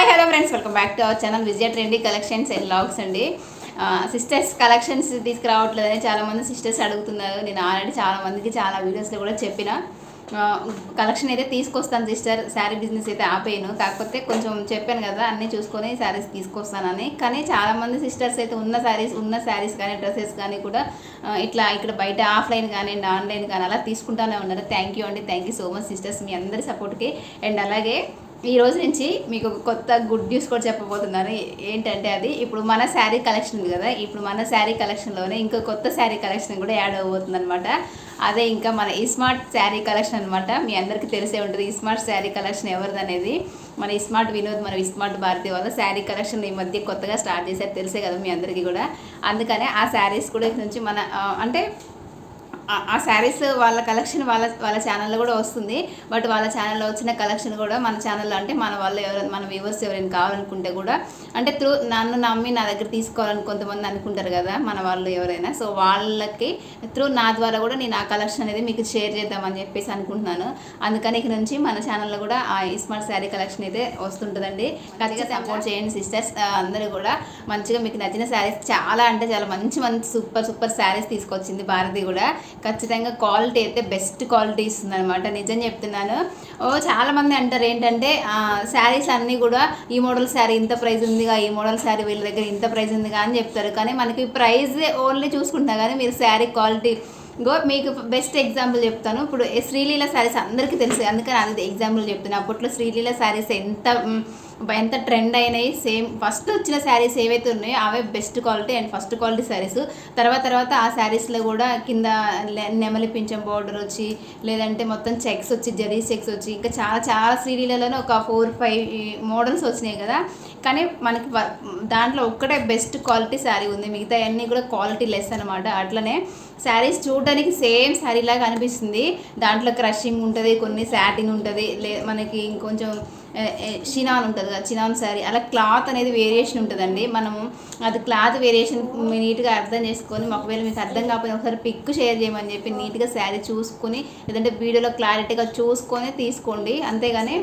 Hi hello friends. Welcome back to our channel Vijaya trendy collections and logs అండి. Sisters collections తీసుకురావట్లేదని చాలామంది sisters అడుగుతున్నారు. నేను already చాలామందికి చాలా వీడియోస్లో కూడా చెప్పిన. కలెక్షన్ అయితే తీసుకొస్తాను సిస్టర్ శారీ బిజినెస్ అయితే ఆపేయను. కాకపోతే కొంచెం చెప్పాను కదా అన్నీ చూసుకొని శారీస్ తీసుకొస్తానని. కానీ చాలామంది సిస్టర్స్ అయితే ఉన్న శారీస్ ఉన్న శారీస్ కానీ డ్రెస్సెస్ కానీ కూడా ఇట్లా ఇక్కడ బయట ఆఫ్లైన్ కానీ అండ్ ఆన్లైన్ కానీ అలా తీసుకుంటానే ఉన్నారు. థ్యాంక్ యూ అండి. Thank you so much sisters మీ అందరి సపోర్ట్కి అండ్ అలాగే ఈ రోజు నుంచి మీకు ఒక కొత్త గుడ్ న్యూస్ కూడా చెప్పబోతున్నాను. ఏంటంటే అది ఇప్పుడు మన శారీ కలెక్షన్ ఉంది కదా ఇప్పుడు మన శారీ కలెక్షన్లోనే ఇంకా కొత్త శారీ కలెక్షన్ కూడా యాడ్ అవబోతుంది అనమాట అదే ఇంకా మన ఈ స్మార్ట్ శారీ కలెక్షన్ అనమాట మీ అందరికీ తెలిసే ఉంటుంది ఈ స్మార్ట్ శారీ కలెక్షన్ ఎవరిది అనేది మన ఇస్మార్ట్ స్మార్ట్ వినోద్ మన ఈ స్మార్ట్ భారతి వాళ్ళ శారీ కలెక్షన్ ఈ మధ్య కొత్తగా స్టార్ట్ చేశారు తెలిసే కదా మీ అందరికీ కూడా. అందుకనే ఆ శారీస్ కూడా నుంచి మన అంటే ఆ- శారీస్ వాళ్ళ కలెక్షన్ వాళ్ళ వాళ్ళ ఛానల్లో కూడా వస్తుంది. బట్ వాళ్ళ ఛానల్లో వచ్చిన కలెక్షన్ కూడా మన ఛానల్లో అంటే మన వాళ్ళు ఎవరైనా మన వ్యూవర్స్ ఎవరైనా కావాలనుకుంటే కూడా అంటే త్రూ నన్ను నమ్మి నా దగ్గర తీసుకోవాలని కొంతమంది అనుకుంటారు కదా మన వాళ్ళు ఎవరైనా. సో వాళ్ళకి త్రూ నా ద్వారా కూడా నేను ఆ కలెక్షన్ అనేది మీకు షేర్ చేద్దామని చెప్పేసి అనుకుంటున్నాను. అందుకని ఇక నుంచి మన ఛానల్లో కూడా ఆ స్మార్ట్ శారీ కలెక్షన్ అయితే వస్తుంటుందండి. ఖచ్చితంగా సపోర్ట్ చేయండి సిస్టర్స్ అందరూ కూడా మంచిగా మీకు నచ్చిన శారీస్ చాలా అంటే చాలా మంచి మంచి సూపర్ సూపర్ శారీస్ తీసుకొచ్చింది భారతి కూడా. ఖచ్చితంగా క్వాలిటీ అయితే బెస్ట్ క్వాలిటీ ఇస్తుంది అనమాట నిజం చెప్తున్నాను. ఓ చాలామంది అంటారు ఏంటంటే శారీస్ అన్నీ కూడా ఈ మోడల్ శారీ ఇంత ప్రైస్ ఉందిగా ఈ మోడల్ శారీ వీళ్ళ దగ్గర ఇంత ప్రైస్ ఉందిగా అని చెప్తారు. కానీ మనకి ప్రైస్ ఓన్లీ చూసుకుంటా కానీ మీరు శారీ క్వాలిటీ గో మీకు బెస్ట్ ఎగ్జాంపుల్ చెప్తాను. ఇప్పుడు శ్రీలీల శారీస్ అందరికీ తెలుసు. అందుకని అది ఎగ్జాంపుల్ చెప్తున్నాను అప్పట్లో శ్రీలీల శారీస్ ఎంత ఎంత ట్రెండ్ అయినాయి సేమ్ ఫస్ట్ వచ్చిన శారీస్ ఏవైతే ఉన్నాయో అవే best quality and first quality saris తర్వాత తర్వాత ఆ శారీస్లో కూడా కింద నెమలి పింఛం బార్డర్ వచ్చి లేదంటే మొత్తం చెక్స్ వచ్చి జరీ చెక్స్ వచ్చి ఇంకా చాలా చాలా శ్రీలీలలోనే ఒక ఫోర్ ఫైవ్ మోడల్స్ వచ్చినాయి కదా. కానీ మనకి దాంట్లో ఒక్కటే బెస్ట్ క్వాలిటీ శారీ ఉంది. మిగతా అన్నీ కూడా క్వాలిటీ లెస్ అనమాట అట్లనే శారీస్ చూడడానికి సేమ్ శారీ లాగా అనిపిస్తుంది. దాంట్లో క్రషింగ్ ఉంటుంది కొన్ని శాటిన్ ఉంటుంది లే మనకి ఇంకొంచెం షినాన్ ఉంటుంది కదా చినాన్ శారీ అలా క్లాత్ అనేది వేరియేషన్ ఉంటుందండి. మనము అది క్లాత్ వేరియేషన్ నీట్గా అర్థం చేసుకొని ఒకవేళ మీకు అర్థం కాకపోతే ఒకసారి పిక్ షేర్ చేయమని చెప్పి నీట్గా శారీ చూసుకొని లేదంటే వీడియోలో క్లారిటీగా చూసుకొని తీసుకోండి. అంతేగాని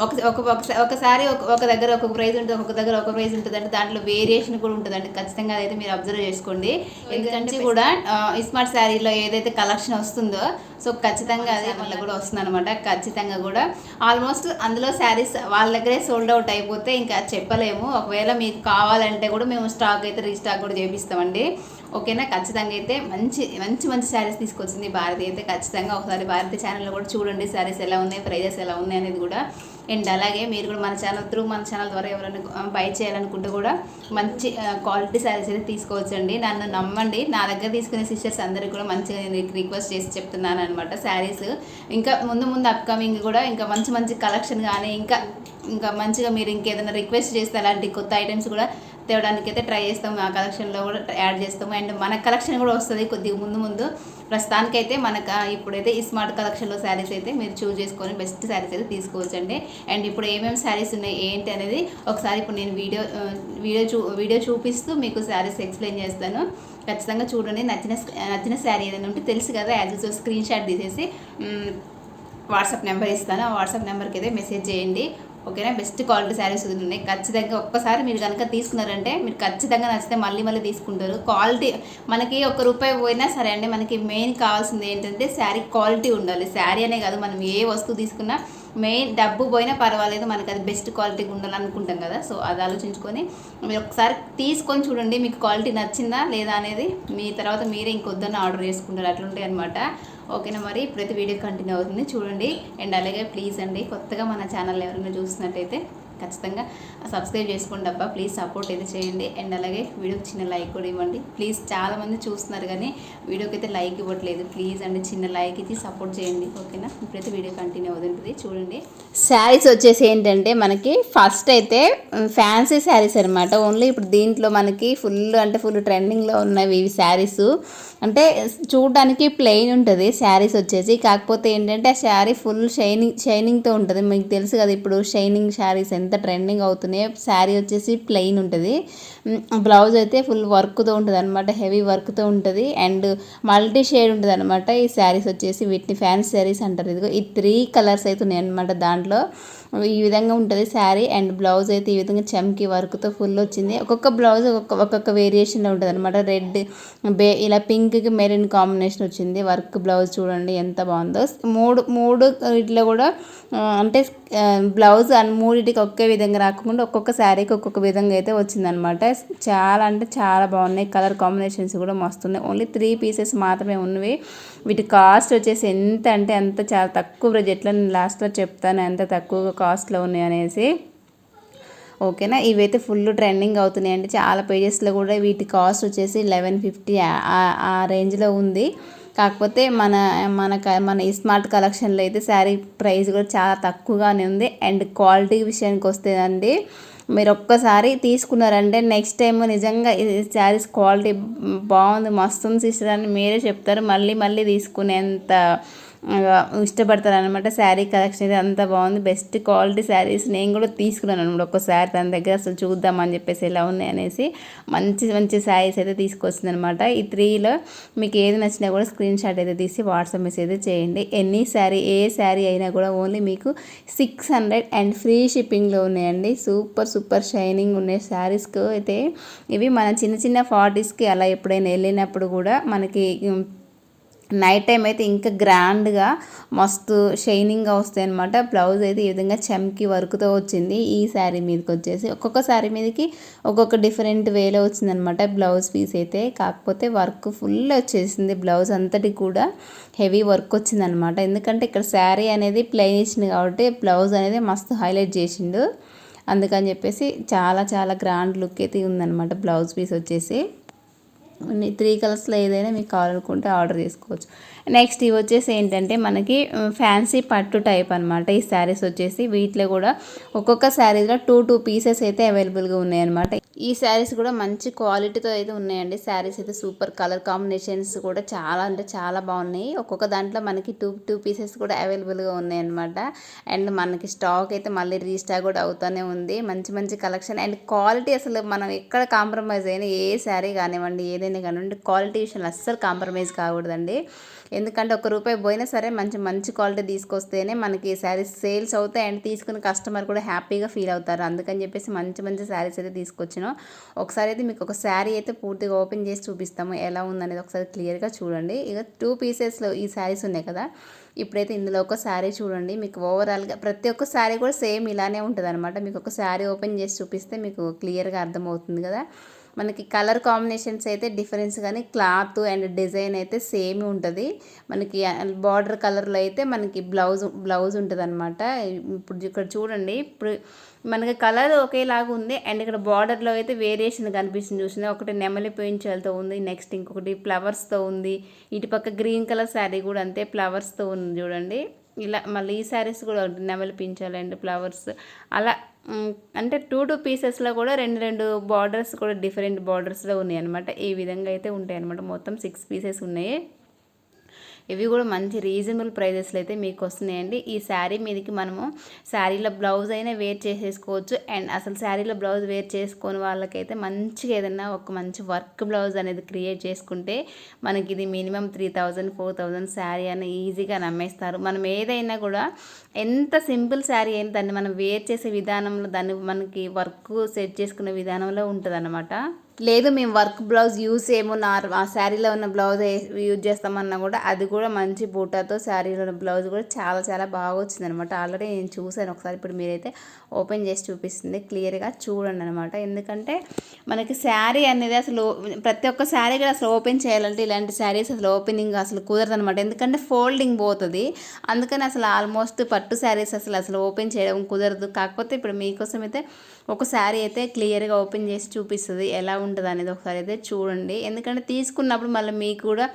ఒక ఒక ఒకసా- ఒకసారి ఒక ఒక దగ్గర ఒక ప్రైస్ ఉంటుంది ఒక దగ్గర ఒక ప్రైస్ ఉంటుంది అంటే దాంట్లో వేరియేషన్ కూడా ఉంటుందండి. ఖచ్చితంగా అదైతే మీరు అబ్జర్వ్ చేసుకోండి. ఎందుకంటే కూడా స్మార్ట్ శారీలో ఏదైతే కలెక్షన్ వస్తుందో సో ఖచ్చితంగా అది మళ్ళీ కూడా వస్తుంది అనమాట ఖచ్చితంగా కూడా. ఆల్మోస్ట్ అందులో శారీస్ వాళ్ళ దగ్గరే సోల్డ్ అవుట్ అయిపోతే ఇంకా చెప్పలేము. ఒకవేళ మీకు కావాలంటే కూడా మేము స్టాక్ అయితే రీస్టాక్ కూడా చేపిస్తామండి. ఓకేనా? ఖచ్చితంగా అయితే మంచి మంచి మంచి శారీస్ తీసుకొచ్చింది భారతి అయితే. ఖచ్చితంగా ఒకసారి భారతి ఛానల్లో కూడా చూడండి శారీస్ ఎలా ఉన్నాయి ప్రైజెస్ ఎలా ఉన్నాయి అనేది కూడా. అండ్ అలాగే మీరు కూడా మన ఛానల్ త్రూ మన ఛానల్ ద్వారా ఎవరైనా బై చేయాలనుకుంటే కూడా మంచి క్వాలిటీ శారీస్ అయితే తీసుకోవచ్చండి. నన్ను నమ్మండి. నా దగ్గర తీసుకునే సిస్టర్స్ అందరికీ కూడా మంచిగా నేను రిక్వెస్ట్ చేసి చెప్తున్నాను అనమాట శారీస్ ఇంకా ముందు ముందు అప్కమింగ్ కూడా ఇంకా మంచి మంచి కలెక్షన్ కానీ ఇంకా ఇంకా మంచిగా మీరు ఇంకేదైనా రిక్వెస్ట్ చేస్తే అలాంటి కొత్త ఐటమ్స్ కూడా తేవడానికి అయితే ట్రై చేస్తాము ఆ కలెక్షన్లో కూడా యాడ్ చేస్తాము. అండ్ మన కలెక్షన్ కూడా వస్తుంది కొద్దిగా ముందు ముందు. ప్రస్తుతానికైతే మనకు ఇప్పుడైతే ఈ స్మార్ట్ కలెక్షన్లో శారీస్ అయితే మీరు చూస్ చేసుకొని బెస్ట్ శారీస్ అయితే తీసుకోవచ్చండి. అండ్ ఇప్పుడు ఏమేమి శారీస్ ఉన్నాయి ఏంటి అనేది ఒకసారి ఇప్పుడు నేను వీడియో వీడియో చూ వీడియో చూపిస్తూ మీకు శారీస్ ఎక్స్ప్లెయిన్ చేస్తాను. ఖచ్చితంగా చూడండి. నచ్చిన నచ్చిన శారీ ఏదైనా ఉంటే తెలుసు కదా యాజ్ యూజువల్ స్క్రీన్ షాట్ తీసేసి వాట్సాప్ నెంబర్ ఇస్తాను. ఆ వాట్సాప్ నెంబర్కి అయితే మెసేజ్ చేయండి. ఓకేనా? బెస్ట్ క్వాలిటీ శారీస్ ఉన్నాయి. ఖచ్చితంగా ఒక్కసారి మీరు కనుక తీసుకున్నారంటే మీరు ఖచ్చితంగా నచ్చితే మళ్ళీ మళ్ళీ తీసుకుంటారు. క్వాలిటీ మనకి ఒక రూపాయి పోయినా సరే అండి మనకి మెయిన్ కావాల్సింది ఏంటంటే శారీ క్వాలిటీ ఉండాలి. శారీ అనే కాదు మనం ఏ వస్తువు తీసుకున్నా మెయిన్ డబ్బు పోయినా పర్వాలేదు మనకి అది బెస్ట్ క్వాలిటీగా ఉండాలి అనుకుంటాం కదా. సో అది ఆలోచించుకొని మీరు ఒకసారి తీసుకొని చూడండి మీకు క్వాలిటీ నచ్చిందా లేదా అనేది. మీ తర్వాత మీరే ఇంకొద్దని ఆర్డర్ చేసుకుంటారు అట్లుంటాయి అనమాట ఓకేనా మరి? ప్రతి వీడియో కంటిన్యూ అవుతుంది. చూడండి. అండ్ అలాగే ప్లీజ్ అండి కొత్తగా మన ఛానల్ ఎవరైనా చూస్తున్నట్టయితే ఖచ్చితంగా సబ్స్క్రైబ్ చేసుకోండి అబ్బా. ప్లీజ్ సపోర్ట్ అయితే చేయండి. అండ్ అలాగే వీడియోకి చిన్న లైక్ కూడా ఇవ్వండి. ప్లీజ్ చాలామంది చూస్తున్నారు కానీ వీడియోకి అయితే లైక్ ఇవ్వట్లేదు. ప్లీజ్ అండి చిన్న లైక్ ఇచ్చి సపోర్ట్ చేయండి. ఓకేనా ఇప్పుడైతే వీడియో కంటిన్యూ అవుతుంటుంది. చూడండి. శారీస్ వచ్చేసి ఏంటంటే మనకి ఫస్ట్ అయితే ఫ్యాన్సీ శారీస్ అనమాట ఓన్లీ ఇప్పుడు దీంట్లో మనకి ఫుల్ అంటే ఫుల్ ట్రెండింగ్లో ఉన్నవి ఇవి శారీస్ అంటే చూడడానికి ప్లెయిన్ ఉంటుంది శారీస్ వచ్చేసి. కాకపోతే ఏంటంటే ఆ శారీ ఫుల్ షైనింగ్ షైనింగ్తో ఉంటుంది. మీకు తెలుసు కదా ఇప్పుడు షైనింగ్ శారీస్ అని. ఎంత ట్రెండింగ్ అవుతున్నాయో శారీ వచ్చేసి ప్లెయిన్ ఉంటుంది. బ్లౌజ్ అయితే ఫుల్ వర్క్తో ఉంటుంది అనమాట హెవీ వర్క్తో ఉంటుంది. అండ్ మల్టీ షేడ్ ఉంటుంది అనమాట ఈ శారీస్ వచ్చేసి వీటిని ఫ్యాన్స్ శారీస్ అంటారు. ఇదిగో ఈ త్రీ కలర్స్ అయితే ఉన్నాయి అనమాట దాంట్లో. ఈ విధంగా ఉంటుంది శారీ అండ్ బ్లౌజ్ అయితే ఈ విధంగా చమ్కి వర్క్తో ఫుల్ వచ్చింది. ఒక్కొక్క బ్లౌజ్ ఒక్కొక్క ఒక్కొక్క వేరియేషన్లో ఉంటుంది అనమాట రెడ్ బే ఇలా పింక్కి మెరూన్ కాంబినేషన్ వచ్చింది. వర్క్ బ్లౌజ్ చూడండి ఎంత బాగుందో. మూడు మూడు ఇట్లా కూడా అంటే బ్లౌజ్ అండ్ మూడింటికి ఒకే విధంగా రాకుండా ఒక్కొక్క శారీకి ఒక్కొక్క విధంగా అయితే వచ్చిందనమాట చాలా అంటే చాలా బాగున్నాయి. కలర్ కాంబినేషన్స్ కూడా మస్తున్నాయి. ఓన్లీ త్రీ పీసెస్ మాత్రమే ఉన్నవి. వీటి కాస్ట్ వచ్చేసి ఎంత అంటే అంత చాలా తక్కువ బడ్జెట్లో నేను లాస్ట్లో చెప్తాను. ఎంత తక్కువగా కాస్ట్లో ఉన్నాయి అనేసి ఓకేనా? ఇవైతే ఫుల్ ట్రెండింగ్ అవుతున్నాయి అంటే చాలా పేజెస్లో కూడా వీటి కాస్ట్ వచ్చేసి లెవెన్ ఫిఫ్టీ ఆ రేంజ్లో ఉంది. కాకపోతే మన మన మన ఈ స్మార్ట్ కలెక్షన్లో అయితే శారీ ప్రైస్ కూడా చాలా తక్కువగానే ఉంది. అండ్ క్వాలిటీ విషయానికి వస్తే అండి మీరు ఒక్కసారి తీసుకున్నారంటే నెక్స్ట్ టైం నిజంగా శారీస్ క్వాలిటీ బాగుంది మస్తుంది సిస్టర్ అని మీరే చెప్తారు. మళ్ళీ మళ్ళీ తీసుకునేంత ఇష్టపడతారు అనమాట శారీ కలెక్షన్ అయితే అంత బాగుంది. బెస్ట్ క్వాలిటీ శారీస్ నేను కూడా తీసుకున్నాను అనమాట. ఒక్కసారి తన దగ్గర అసలు చూద్దామని చెప్పేసి ఎలా ఉన్నాయి అనేసి మంచి మంచి శారీస్ అయితే తీసుకొచ్చింది అనమాట ఈ త్రీలో మీకు ఏది నచ్చినా కూడా స్క్రీన్ షాట్ అయితే తీసి వాట్సాప్ మెసేజ్ అయితే చేయండి. ఎన్ని శారీ ఏ శారీ అయినా కూడా ఓన్లీ మీకు సిక్స్ హండ్రెడ్ అండ్ ఫ్రీ షిప్పింగ్లో ఉన్నాయండి. సూపర్ సూపర్ షైనింగ్ ఉన్నాయి శారీస్కి అయితే ఇవి మన చిన్న చిన్న ఫార్టీస్కి అలా ఎప్పుడైనా వెళ్ళినప్పుడు కూడా మనకి నైట్ టైం అయితే ఇంకా గ్రాండ్గా మస్తు షైనింగ్గా వస్తాయి అనమాట బ్లౌజ్ అయితే ఈ విధంగా చమ్కి వర్క్తో వచ్చింది. ఈ శారీ మీదకి వచ్చేసి ఒక్కొక్క శారీ మీదకి ఒక్కొక్క డిఫరెంట్ వేలో వచ్చిందనమాట బ్లౌజ్ పీస్ అయితే. కాకపోతే వర్క్ ఫుల్ వచ్చేసింది. బ్లౌజ్ అంతటి కూడా హెవీ వర్క్ వచ్చిందనమాట ఎందుకంటే ఇక్కడ శారీ అనేది ప్లెయిన్ ఇచ్చింది కాబట్టి బ్లౌజ్ అనేది మస్తు హైలైట్ చేసిండు. అందుకని చెప్పేసి చాలా చాలా గ్రాండ్ లుక్ అయితే ఉందన్నమాట బ్లౌజ్ పీస్ వచ్చేసి. త్రీ కలర్స్లో ఏదైనా మీకు కావాలనుకుంటే ఆర్డర్ చేసుకోవచ్చు. నెక్స్ట్ ఇవి వచ్చేసి ఏంటంటే మనకి ఫ్యాన్సీ పట్టు టైప్ అనమాట ఈ శారీస్ వచ్చేసి వీటిలో కూడా ఒక్కొక్క శారీలో టూ టూ పీసెస్ అయితే అవైలబుల్గా ఉన్నాయన్నమాట. ఈ శారీస్ కూడా మంచి క్వాలిటీతో అయితే ఉన్నాయండి. శారీస్ అయితే సూపర్ కలర్ కాంబినేషన్స్ కూడా చాలా అంటే చాలా బాగున్నాయి. ఒక్కొక్క దాంట్లో మనకి టూ టూ పీసెస్ కూడా అవైలబుల్గా ఉన్నాయన్నమాట. అండ్ మనకి స్టాక్ అయితే మళ్ళీ రీస్టాక్ కూడా అవుతూనే ఉంది. మంచి మంచి కలెక్షన్. అండ్ క్వాలిటీ అసలు మనం ఎక్కడ కాంప్రమైజ్ అయినా ఏ శారీ కానివ్వండి ఏది ఏదైనా కానివ్వండి క్వాలిటీ విషయంలో అస్సలు కాంప్రమైజ్ కాకూడదండి. ఎందుకంటే ఒక రూపాయి పోయినా సరే మంచి మంచి క్వాలిటీ తీసుకొస్తేనే మనకి శారీస్ సేల్స్ అవుతాయి అండ్ తీసుకున్న కస్టమర్ కూడా హ్యాపీగా ఫీల్ అవుతారు. అందుకని చెప్పేసి మంచి మంచి శారీస్ అయితే తీసుకొచ్చినాం. ఒకసారి అయితే మీకు ఒక శారీ అయితే పూర్తిగా ఓపెన్ చేసి చూపిస్తాము ఎలా ఉందనేది ఒకసారి క్లియర్గా చూడండి. ఇక టూ పీసెస్లో ఈ శారీస్ ఉన్నాయి కదా ఇప్పుడైతే ఇందులో ఒక శారీ చూడండి. మీకు ఓవరాల్గా ప్రతి ఒక్క శారీ కూడా సేమ్ ఇలానే ఉంటుంది అనమాట మీకు ఒక శారీ ఓపెన్ చేసి చూపిస్తే మీకు క్లియర్గా అర్థమవుతుంది కదా. మనకి కలర్ కాంబినేషన్స్ అయితే డిఫరెన్స్ కానీ క్లాత్ అండ్ డిజైన్ అయితే సేమ్ ఉంటుంది. మనకి బార్డర్ కలర్లో అయితే మనకి బ్లౌజ్ బ్లౌజ్ ఉంటుంది అనమాట ఇప్పుడు ఇక్కడ చూడండి. ఇప్పుడు మనకి కలర్ ఒకేలాగా ఉంది అండ్ ఇక్కడ బార్డర్లో అయితే వేరియేషన్ కనిపిస్తుంది చూసిన ఒకటి నెమలి పెయించాలతో ఉంది నెక్స్ట్ ఇంకొకటి ఫ్లవర్స్తో ఉంది. ఇటు పక్క గ్రీన్ కలర్ శారీ కూడా అంతే ఫ్లవర్స్తో ఉంది చూడండి. ఇలా మళ్ళీ ఈ శారీస్ కూడా ఉంటుంది. నెమలి పించాలి అండ్ ఫ్లవర్స్. అలా అంటే టూ టూ పీసెస్లో కూడా రెండు రెండు బార్డర్స్ కూడా డిఫరెంట్ బార్డర్స్లో ఉన్నాయి అనమాట ఈ విధంగా అయితే ఉంటాయి అనమాట మొత్తం సిక్స్ పీసెస్ ఉన్నాయి. ఇవి కూడా మంచి రీజనబుల్ ప్రైజెస్లో అయితే మీకు వస్తున్నాయండి. ఈ శారీ మీదకి మనము శారీలో బ్లౌజ్ అయినా వేర్ చేసేసుకోవచ్చు. అండ్ అసలు శారీలో బ్లౌజ్ వేర్ చేసుకొని వాళ్ళకైతే మంచిగా ఏదైనా ఒక మంచి వర్క్ బ్లౌజ్ అనేది క్రియేట్ చేసుకుంటే మనకి ఇది minimum three thousand four thousand sari అని ఈజీగా నమ్మేస్తారు. మనం ఏదైనా కూడా ఎంత సింపుల్ శారీ అయినా దాన్ని మనం వేర్ చేసే విధానంలో దాన్ని మనకి వర్క్ సెట్ చేసుకునే విధానంలో ఉంటుంది లేదు మేము వర్క్ బ్లౌజ్ యూస్ ఏమో నా ఆ శారీలో ఉన్న బ్లౌజ్ యూజ్ చేస్తామన్నా కూడా అది కూడా మంచి బూటాతో శారీలో ఉన్న బ్లౌజ్ కూడా చాలా చాలా బాగా వచ్చింది అనమాట ఆల్రెడీ నేను చూశాను. ఒకసారి ఇప్పుడు మీరైతే ఓపెన్ చేసి చూపిస్తుంది. క్లియర్గా చూడండి అనమాట. ఎందుకంటే మనకి శారీ అనేది అసలు ప్రతి ఒక్క శారీ కూడా అసలు ఓపెన్ చేయాలంటే ఇలాంటి శారీస్ అసలు ఓపెనింగ్ అసలు కుదరదు అనమాట ఎందుకంటే ఫోల్డింగ్ పోతుంది. అందుకని అసలు ఆల్మోస్ట్ పట్టు శారీస్ అసలు అసలు ఓపెన్ చేయడం కుదరదు. కాకపోతే ఇప్పుడు మీకోసం అయితే ఒక శారీ అయితే క్లియర్గా ఓపెన్ చేసి చూపిస్తుంది. ఎలా ఉంటుంది అనేది ఒకసారి అయితే చూడండి. ఎందుకంటే తీసుకున్నప్పుడు మళ్ళీ మీకు కూడా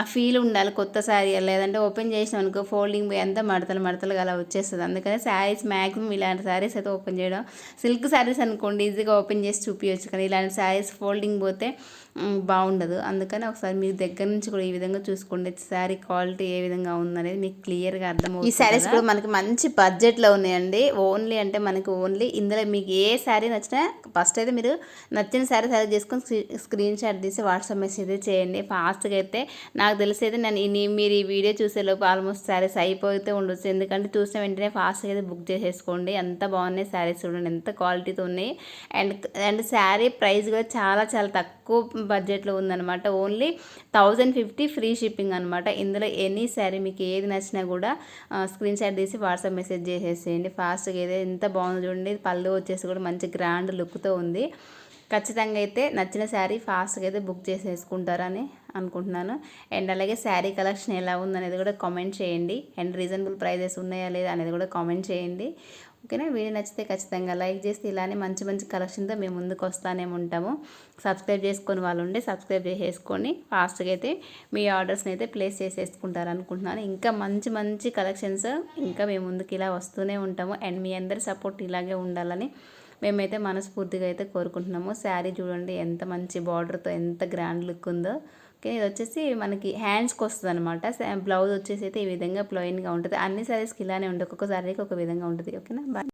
ఆ ఫీల్ ఉండాలి కొత్త శారీ లేదంటే ఓపెన్ చేసినాం అనుకో ఫోల్డింగ్ పోయి అంతా మడతలు మడతలు అలా వచ్చేస్తుంది. అందుకనే శారీస్ మ్యాక్సిమం ఇలాంటి శారీస్ అయితే ఓపెన్ చేయడం. సిల్క్ శారీస్ అనుకోండి ఈజీగా ఓపెన్ చేసి చూపించవచ్చు కానీ ఇలాంటి శారీస్ ఫోల్డింగ్ పోతే బాగుండదు. అందుకని ఒకసారి మీరు దగ్గర నుంచి కూడా ఈ విధంగా చూసుకోండి. శారీ క్వాలిటీ ఏ విధంగా ఉందనేది మీకు క్లియర్గా అర్థమవుతుంది ఈ శారీస్ కూడా మనకి మంచి బడ్జెట్లో ఉన్నాయండి. ఓన్లీ అంటే మనకి ఓన్లీ ఇందులో మీకు ఏ శారీ నచ్చినా ఫస్ట్ అయితే మీరు నచ్చిన శారీ సెలెక్ట్ చేసుకొని స్క్రీ- స్క్రీన్ షాట్ తీసి వాట్సాప్ మెసేజ్ అయితే చేయండి. ఫాస్ట్గా అయితే నాకు తెలిసి అయితే నేను మీరు ఈ వీడియో చూసేలోపు ఆల్మోస్ట్ శారీస్ అయిపోతే ఉండొచ్చు. ఎందుకంటే చూసిన వెంటనే ఫాస్ట్గా అయితే బుక్ చేసేసుకోండి. ఎంత బాగున్నాయి శారీస్ చూడండి. ఎంత క్వాలిటీతో ఉన్నాయి. అండ్ అండ్ శారీ ప్రైస్ కూడా చాలా చాలా తక్కువ బడ్జెట్లో ఉందన్నమాట. Only thousand fifty free shipping అనమాట ఇందులో ఎనీ శారీ మీకు ఏది నచ్చినా కూడా స్క్రీన్ షాట్ తీసి వాట్సాప్ మెసేజ్ చేసేసేయండి ఫాస్ట్గా ఏదో ఎంత బాగుందో చూడండి. పళ్ళు వచ్చేసి కూడా మంచి గ్రాండ్ లుక్తో ఉంది. ఖచ్చితంగా అయితే నచ్చిన శారీ ఫాస్ట్గా అయితే బుక్ చేసేసుకుంటారని అనుకుంటున్నాను. అండ్ అలాగే శారీ కలెక్షన్ ఎలా ఉందనేది కూడా కామెంట్ చేయండి. అండ్ రీజనబుల్ ప్రైజెస్ ఉన్నాయా లేదా అనేది కూడా కామెంట్ చేయండి. ఓకేనా వీడియో నచ్చితే ఖచ్చితంగా లైక్ చేస్తే ఇలానే మంచి మంచి కలెక్షన్తో మేము ముందుకు వస్తానే ఉంటాము. సబ్స్క్రైబ్ చేసుకొని వాళ్ళు ఉంటే సబ్స్క్రైబ్ చేసేసుకొని ఫాస్ట్గా అయితే మీ ఆర్డర్స్ని అయితే ప్లేస్ చేసేసుకుంటారు అనుకుంటున్నాను. ఇంకా మంచి మంచి కలెక్షన్స్ ఇంకా మేము ముందుకు ఇలా వస్తూనే ఉంటాము. అండ్ మీ అందరి సపోర్ట్ ఇలాగే ఉండాలని మేమైతే మనస్ఫూర్తిగా అయితే కోరుకుంటున్నాము. శారీ చూడండి ఎంత మంచి బార్డర్తో ఎంత గ్రాండ్ లుక్ ఉందో. కానీ ఇది వచ్చేసి మనకి హ్యాండ్స్కి వస్తుంది అనమాట బ్లౌజ్ వచ్చేసి అయితే ఈ విధంగా ప్లెయిన్గా ఉంటుంది. అన్ని సారీస్కి ఇలానే ఉంటుంది ఒక్కొక్క సారీకి ఒక విధంగా ఉంటుంది. ఓకేనా బాయ్